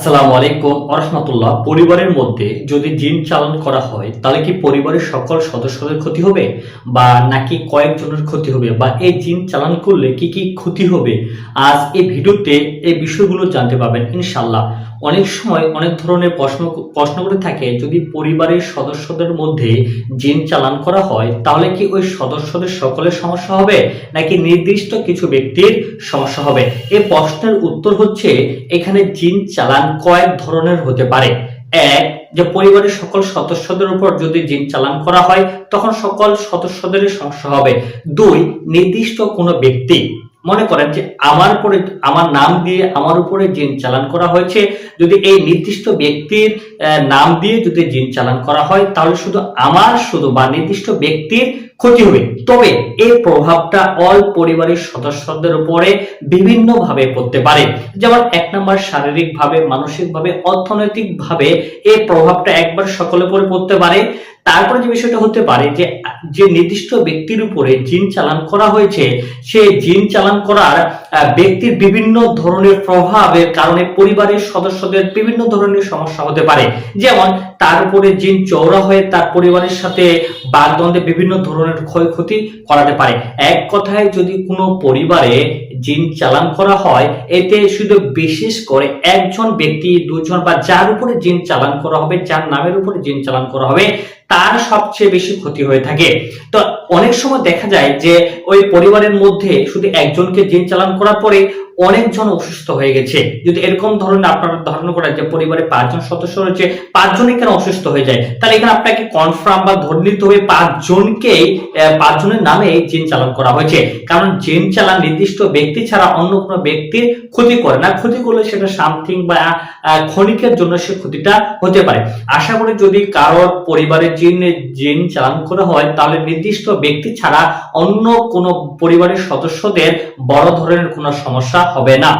আসসালামু আলাইকুম আরহামতুল্লাহ পরিবারের মধ্যে যদি জিন চালন করা হয়, তাহলে কি পরিবারের সকল সদস্যদের ক্ষতি হবে? বা নাকি কয়েকজনের ক্ষতি হবে? বা এই জিন চালান করলে কি কি ক্ষতি হবে? আজ এই ভিডিওতে এই বিষয়গুলো জানতে পারবেন ইনশাল্লাহ অনেক সময় অনেক ধরনের প্রশ্ন প্রশ্ন করে থাকে, যদি পরিবারের সদস্যদের মধ্যে জিন চালান করা হয়, তাহলে কি ওই সদস্যদের সকলের সমস্যা হবে? নাকি নির্দিষ্ট কিছু ব্যক্তির সমস্যা হবে? এই প্রশ্নের উত্তর হচ্ছে, এখানে জিন চালান কয়েক ধরনের হতে পারে। এক, যে পরিবারের সকল সদস্যদের উপর যদি জিন চালান করা হয়, তখন সকল সদস্যদেরই সমস্যা হবে। দুই, নির্দিষ্ট কোনো ব্যক্তি মনে করেন যে আমার উপরে আমার নাম দিয়ে আমার উপরে জিন চালান করা হয়েছে। যদি এই নির্দিষ্ট ব্যক্তির নাম দিয়ে যদি জিন চালান করা হয়, তাহলে শুধু আমার, শুধু বা নির্দিষ্ট ব্যক্তির ক্ষতি হবে। তবে এই প্রভাবটা অল পরিবারের সদস্যদের উপরে বিভিন্ন ভাবে পড়তে পারে। যেমন এক নম্বর শারীরিক ভাবে মানসিক ভাবে অর্থনৈতিক ভাবে এই প্রভাবটা একবার সকলের উপরে পড়তে পারে। তারপরে যে বিষয়টা হতে পারে যে যে নির্দিষ্ট ব্যক্তির উপরে জিন চালান করা হয়েছে, সে জিন চালান করার ব্যক্তির বিভিন্ন ধরনের প্রভাবের কারণে পরিবারের সদস্যদের বিভিন্ন ধরনের সমস্যা হতে পারে। যেমন, তার উপরে জিন চৌরা হয়ে তার পরিবারের সাথে বাগদ্বন্দ্বে বিভিন্ন ধরনের ক্ষয়ক্ষতি করাতে পারে। এক কথায়, যদি কোনো পরিবারে জিন চালান করা হয়, এতে শুধু বিশেষ করে একজন ব্যক্তি, দুজন বা যার উপরে জিন চালান করা হবে, যার নামের উপরে জিন চালান করা হবে তার সবচেয়ে বেশি ক্ষতি হয়ে থাকে। তো অনেক সময় দেখা যায় যে ওই পরিবারের মধ্যে শুধু একজনকে জিন চালান করার পরে অনেকজন অসুস্থ হয়ে গেছে। যদি এরকম ধরনের আপনারা ধারণা করেন যে পরিবারে পাঁচজন সদস্য রয়েছে পাঁচজনই কেন অসুস্থ হয়ে যায়? তাহলে এখানে আপনাকে কনফার্ম বা ধরে নিতে হবে পাঁচজনকেই আহ, পাঁচজনের নামে জিন চালান করা হয়েছে। কারণ জিন চালান নির্দিষ্ট ব্যক্তি ছাড়া অন্য কোনো ব্যক্তির ক্ষতি করে না। ক্ষতি করলে সেটা সামথিং বা ক্ষণিকের জন্য সে ক্ষতিটা হতে পারে। আশা করি যদি কারোর পরিবারের জিন জিন চালান করা হয় তাহলে নির্দিষ্ট ব্যক্তি ছাড়া অন্য কোনো পরিবারের সদস্যদের বড় ধরনের কোনো সমস্যা হবে না